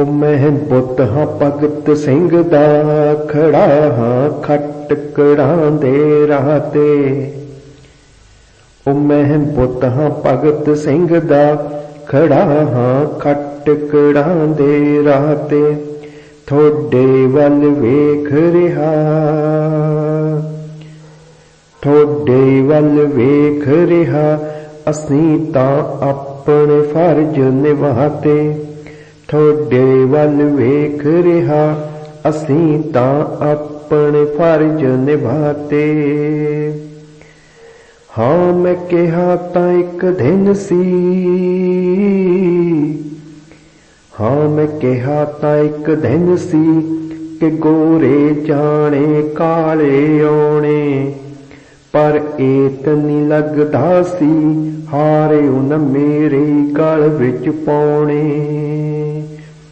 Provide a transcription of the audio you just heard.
ਉਹ ਮੈਂ ਬੁੱਤ ਹਾਂ ਭਗਤ ਸਿੰਘ ਦਾ ਖੜਾ ਹਾਂ, ਖੱਟ ਦੇ ਰਾਹ ਤੇ। ਉਹ ਮੈਂ ਬੁੱਤ ਹਾਂ ਭਗਤ ਸਿੰਘ ਦਾ ਖੜਾ ਹਾਂ, ਖੱਟ ਕੜਾਂ ਦੇ ਰਾਹ ਤੇ। ਥੋੜੇ ਵੱਲ ਵੇਖ ਰਿਹਾ। ਥੋੜੇ ਵੱਲ ਵੇਖ ਰਿਹਾ। ਅਸੀਂ ਤਾਂ ਆਪਣੇ ਫਰਜ਼ ਨਿਭਾਤੇ। ਥੋੜੇ ਵੱਲ ਵੇਖ ਰਿਹਾ, ਅਸੀਂ ਤਾਂ ਆਪਣੇ ਫਰਜ਼ ਨਿਭਾਤੇ। ਹਾਂ, ਮੈਂ ਕਿਹਾ ਤਾਂ ਇੱਕ ਦਿਨ ਸੀ। ਹਾਂ, ਮੈਂ ਕਿਹਾ ਤਾਂ ਇੱਕ ਦਿਨ ਸੀ ਕਿ ਗੋਰੇ ਜਾਣੇ ਕਾਲੇ ਆਉਣੇ। ਪਰ ਏਤ ਨਹੀਂ ਲੱਗਦਾ ਸੀ ਹਾਰੇ ਉਨ ਮੇਰੇ ਗਲ ਵਿੱਚ ਪਾਉਣੇ